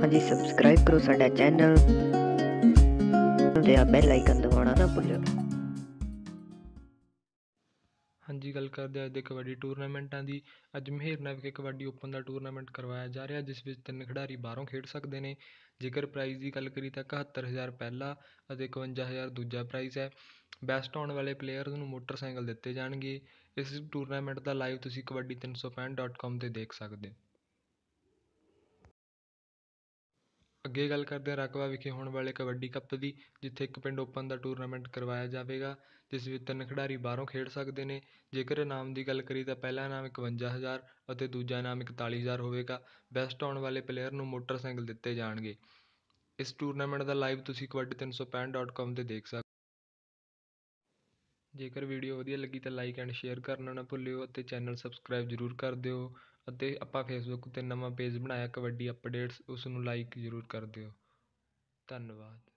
ਹਾਂਜੀ ਸਬਸਕ੍ਰਾਈਬ ਕਰੋ ਸਾਡਾ ਚੈਨਲ ਤੇ ਆ ਬੈਲ ਆਈਕਨ ਦਬਾਉਣਾ ਨਾ ਭੁੱਲਿਓ ਹਾਂਜੀ, ਗੱਲ ਕਰਦੇ ਹਾਂ ਅੱਜ ਦੇ ਕਬੱਡੀ ਟੂਰਨਾਮੈਂਟਾਂ ਦੀ। ਅੱਜ ਮਹਿਰਨਾ ਵਿਖੇ ਕਬੱਡੀ ਓਪਨ ਦਾ ਟੂਰਨਾਮੈਂਟ ਕਰਵਾਇਆ ਜਾ ਰਿਹਾ, ਜਿਸ ਵਿੱਚ ਤਿੰਨ ਖਿਡਾਰੀ ਬਾਹਰੋਂ ਖੇਡ ਸਕਦੇ ਨੇ। ਜੇਕਰ ਪ੍ਰਾਈਜ਼ ਦੀ ਗੱਲ ਕਰੀ ਤਾਂ ਇਕਹੱਤਰ ਹਜ਼ਾਰ ਪਹਿਲਾ ਅਤੇ ਇਕਵੰਜਾ ਹਜ਼ਾਰ ਦੂਜਾ ਪ੍ਰਾਈਜ਼ ਹੈ। ਬੈਸਟ ਆਉਣ ਵਾਲੇ ਪਲੇਅਰਸ ਨੂੰ ਮੋਟਰਸਾਈਕਲ ਦਿੱਤੇ ਜਾਣਗੇ। ਇਸ ਟੂਰਨਾਮੈਂਟ ਦਾ ਲਾਈਵ ਤੁਸੀਂ ਕਬੱਡੀ ਤਿੰਨ ਸੌ ਪੈਂਹਠ ਡਾਟ ਕਾਮ 'ਤੇ ਦੇਖ ਸਕਦੇ ਹੋ। ਅੱਗੇ ਗੱਲ ਕਰਦੇ ਹਾਂ ਰਕਬਾ ਵਿਖੇ ਹੋਣ ਵਾਲੇ ਕਬੱਡੀ ਕੱਪ ਦੀ, ਜਿੱਥੇ ਇੱਕ ਪਿੰਡ ਓਪਨ ਦਾ ਟੂਰਨਾਮੈਂਟ ਕਰਵਾਇਆ ਜਾਵੇਗਾ, ਜਿਸ ਵਿੱਚ ਤਿੰਨ ਖਿਡਾਰੀ ਬਾਹਰੋਂ ਖੇਡ ਸਕਦੇ ਨੇ। ਜੇਕਰ ਇਨਾਮ ਦੀ ਗੱਲ ਕਰੀਏ ਤਾਂ ਪਹਿਲਾ ਇਨਾਮ ਇਕਵੰਜਾ ਹਜ਼ਾਰ ਅਤੇ ਦੂਜਾ ਇਨਾਮ ਇਕਤਾਲੀ ਹਜ਼ਾਰ ਹੋਵੇਗਾ। ਬੈਸਟ ਆਉਣ ਵਾਲੇ ਪਲੇਅਰ ਨੂੰ ਮੋਟਰਸਾਈਕਲ ਦਿੱਤੇ ਜਾਣਗੇ। ਇਸ ਟੂਰਨਾਮੈਂਟ ਦਾ ਲਾਈਵ ਤੁਸੀਂ ਕਬੱਡੀ ਤਿੰਨ ਸੌ ਪੈਂਹਠ ਡੋਟ ਕਾਮ 'ਤੇ ਦੇਖ ਸਕਦੇ ਜੇਕਰ ਵੀਡੀਓ ਵਧੀਆ ਲੱਗੀ ਤਾਂ ਲਾਈਕ ਐਂਡ ਸ਼ੇਅਰ ਕਰਨਾ ਨਾ ਭੁੱਲਿਓ ਅਤੇ ਚੈਨਲ ਸਬਸਕ੍ਰਾਈਬ ਜ਼ਰੂਰ ਕਰ ਦਿਓ ਅਤੇ ਆਪਾਂ ਫੇਸਬੁੱਕ 'ਤੇ ਨਵਾਂ ਪੇਜ ਬਣਾਇਆ ਕਬੱਡੀ ਅਪਡੇਟਸ ਉਸ ਨੂੰ ਲਾਈਕ ਜ਼ਰੂਰ ਕਰ ਦਿਓ। ਧੰਨਵਾਦ।